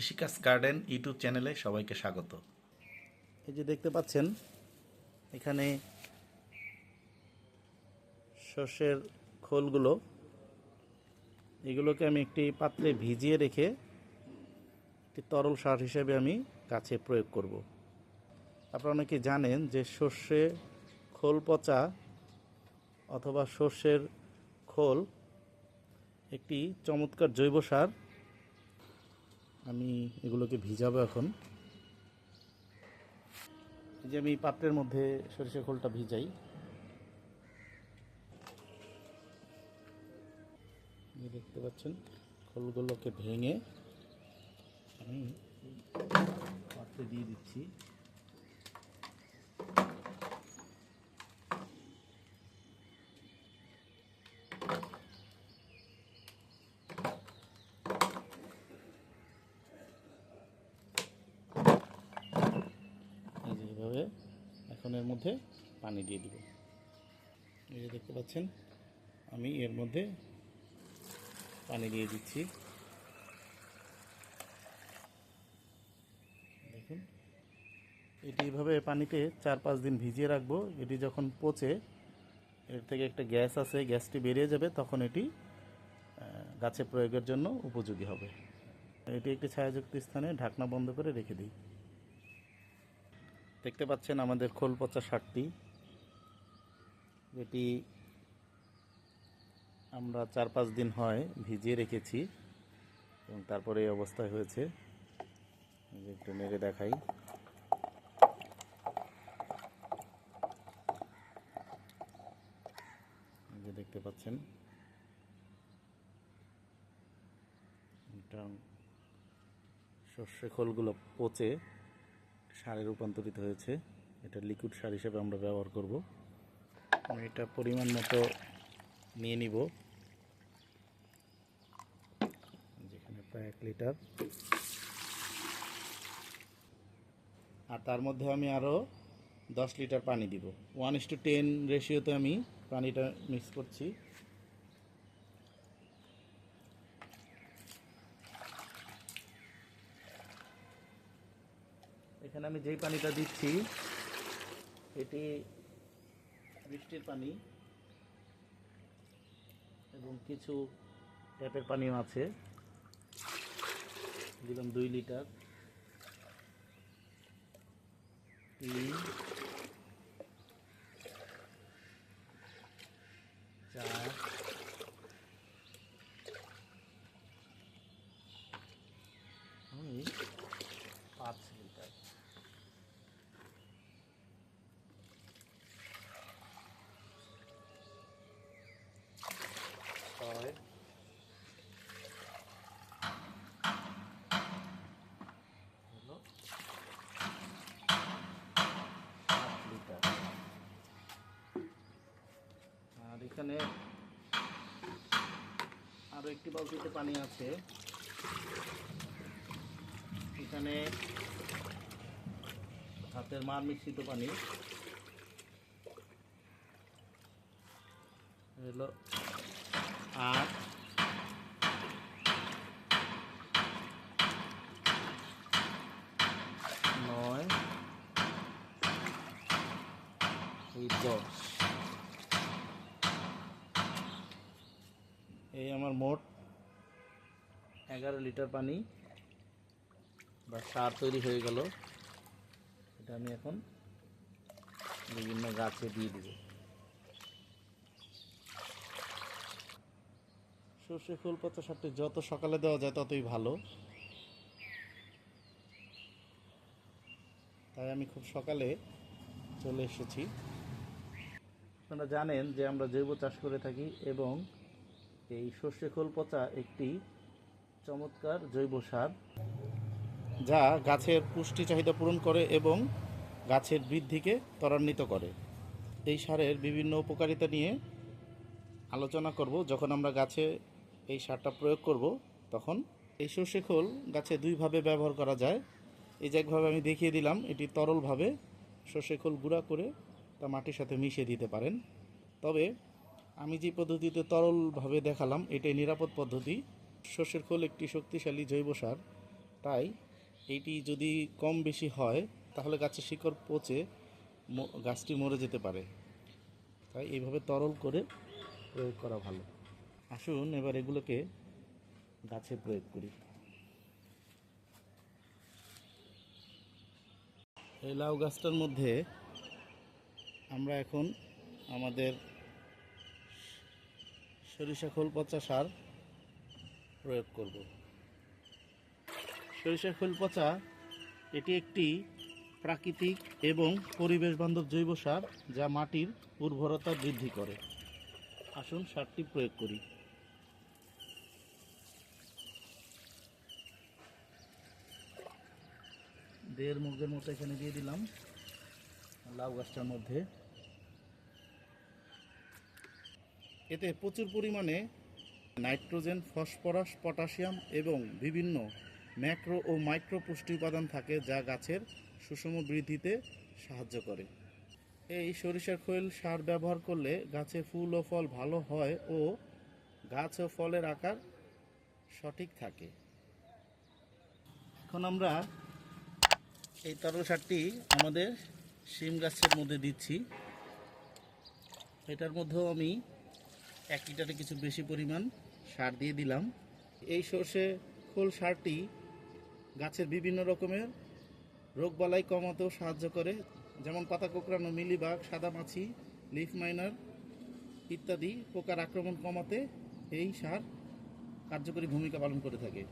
ইশিকাস garden YouTube চ্যানেলে সবাইকে স্বাগত। এই যে দেখতে পাচ্ছেন, এখানে সর্ষের খোলগুলো, এগুলোকে আমি একটি পাত্রে ভিজিয়ে রেখে একটি তরল সার হিসেবে আমি গাছে প্রয়োগ করব। আপনারা অনেকে জানেন যে সর্ষে খোল পচা অথবা সর্ষের খোল একটি চমৎকার জৈব সার। আমি এগুলোকে ভিজাবো এখন। যে আমি পাত্রের মধ্যে সরিষা খোলটা ভিজাই। দেখতে পাচ্ছেন, খোলগুলোকে ভেঙে আমি পাত্রে দিয়ে দিচ্ছি এই যে এইভাবে এখন এর মধ্যে পানি দিয়ে দিব। এই যে দেখতে পাচ্ছেন, আমি এর মধ্যে পানি দিয়ে দিচ্ছি। দেখুন, এটি এইভাবে পানিতে চার পাঁচ দিন ভিজিয়ে রাখব। এটি যখন পচে, এর থেকে একটা গ্যাস আছে, গ্যাসটি বেরিয়ে যাবে, তখন এটি গাছে প্রয়োগের জন্য উপযোগী হবে। এটি একটি ছায়াযুক্ত স্থানে ঢাকনা বন্ধ করে রেখে দিই। দেখতে পাচ্ছেন আমাদের খোল পচা সারটি এটি আমরা চার পাঁচ দিন হয় ভিজিয়ে রেখেছি এবং তারপরে এই অবস্থায় হয়েছে। একটু নেড়ে দেখাই। যে দেখতে পাচ্ছেন। সর্ষে খোলগুলো পচে সারে রূপান্তরিত হয়েছে। এটা লিকুইড সার হিসেবে আমরা ব্যবহার করব। আমি এটা পরিমাণ মতো নিয়ে নিব। যেখানে প্রায় এক লিটার। আর তার মধ্যে আমি আরও দশ লিটার পানি দিব। ওয়ান ইস টু টেন রেশিওতে আমি পানিটা মিক্স করছি। এখানে আমি যেই পানিটা দিচ্ছি, এটি বৃষ্টির পানি এবং কিছু ট্যাপের পানিও আছে। দিলাম দুই লিটার। তিন চার আমি পাঁচ লিটার ছয় হলো আর এখানে আরও একটি বালতিতে পানি আছে। এখানে হাতের মার মিশ্রিত পানি। হলো আট নয়, এই এই আমার মোট এগারো লিটার পানি বা সার তৈরি হয়ে গেল। এটা আমি এখন বিভিন্ন গাছে দিয়ে দিব। সর্ষে ফুল পচা সারটি যত সকালে দেওয়া যায় ততই ভালো। তাই আমি খুব সকালে চলে এসেছি। আপনারা জানেন যে আমরা জৈব চাষ করে থাকি এবং এই সর্ষে খোল পচা একটি চমৎকার জৈব সার যা গাছের পুষ্টি চাহিদা পূরণ করে এবং গাছের বৃদ্ধিকে ত্বরান্বিত করে। এই সারের বিভিন্ন উপকারিতা নিয়ে আলোচনা করব যখন আমরা গাছে এই সারটা প্রয়োগ করব, তখন এই সর্ষে খোল গাছে দুইভাবে ব্যবহার করা যায়। এই যে একভাবে আমি দেখিয়ে দিলাম, এটি তরলভাবে সর্ষে খোল গুঁড়া করে তা মাটির সাথে মিশিয়ে দিতে পারেন। তবে আমি যে পদ্ধতিতে তরলভাবে দেখালাম, এটাই নিরাপদ পদ্ধতি। সর্ষের খোল একটি শক্তিশালী জৈব সার, তাই এটি যদি কম বেশি হয়, তাহলে গাছের শিকড় পচে গাছটি মরে যেতে পারে। তাই এইভাবে তরল করে প্রয়োগ করা ভালো। আসুন, এবার এগুলোকে গাছে প্রয়োগ করি। এই লাউ গাছটার মধ্যে আমরা এখন আমাদের সরিষা খোল পচা সার প্রয়োগ করব। সরিষা খোল পচা, এটি একটি প্রাকৃতিক এবং পরিবেশ বান্ধব জৈব সার যা মাটির উর্বরতা বৃদ্ধি করে। আসুন, সারটি প্রয়োগ করি। দেড় মুগের মতো এখানে দিয়ে দিলাম লাউ গাছটার মধ্যে। এতে প্রচুর পরিমাণে নাইট্রোজেন, ফসফরাস, পটাশিয়াম এবং বিভিন্ন ম্যাক্রো ও মাইক্রো পুষ্টি উপাদান থাকে যা গাছের সুষম বৃদ্ধিতে সাহায্য করে। এই সরিষার খৈল সার ব্যবহার করলে গাছে ফুল ও ফল ভালো হয় ও গাছ ও ফলের আকার সঠিক থাকে। এখন আমরা এই তরল সারটি আমাদের শিম গাছের মধ্যে দিচ্ছি। এটার মধ্যেও আমি এক লিটারে কিছু বেশি পরিমাণ সার দিয়ে দিলাম। এই সর্ষে খোল সারটি গাছের বিভিন্ন রকমের রোগবালাই কমাতেও সাহায্য করে, যেমন পাতা কোঁকড়ানো, মিলিবাগ সাদামাছি লিফ মাইনার ইত্যাদি পোকার আক্রমণ কমাতে এই সার কার্যকরী ভূমিকা পালন করে থাকে।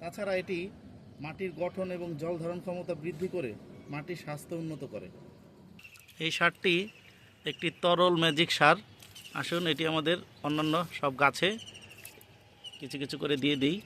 তাছাড়া এটি মাটির গঠন এবং জল ধারণ ক্ষমতা বৃদ্ধি করে মাটির স্বাস্থ্য উন্নত করে। এই সারটি একটি তরল ম্যাজিক সার। আসুন, এটি আমাদের অন্যান্য সব গাছে কিছু কিছু করে দিয়ে দিই।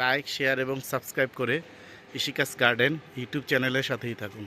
লাইক শেয়ার এবং সাবস্ক্রাইব করে কৃষিকাজ গার্ডেন ইউটিউব চ্যানেলের সাথেই থাকুন।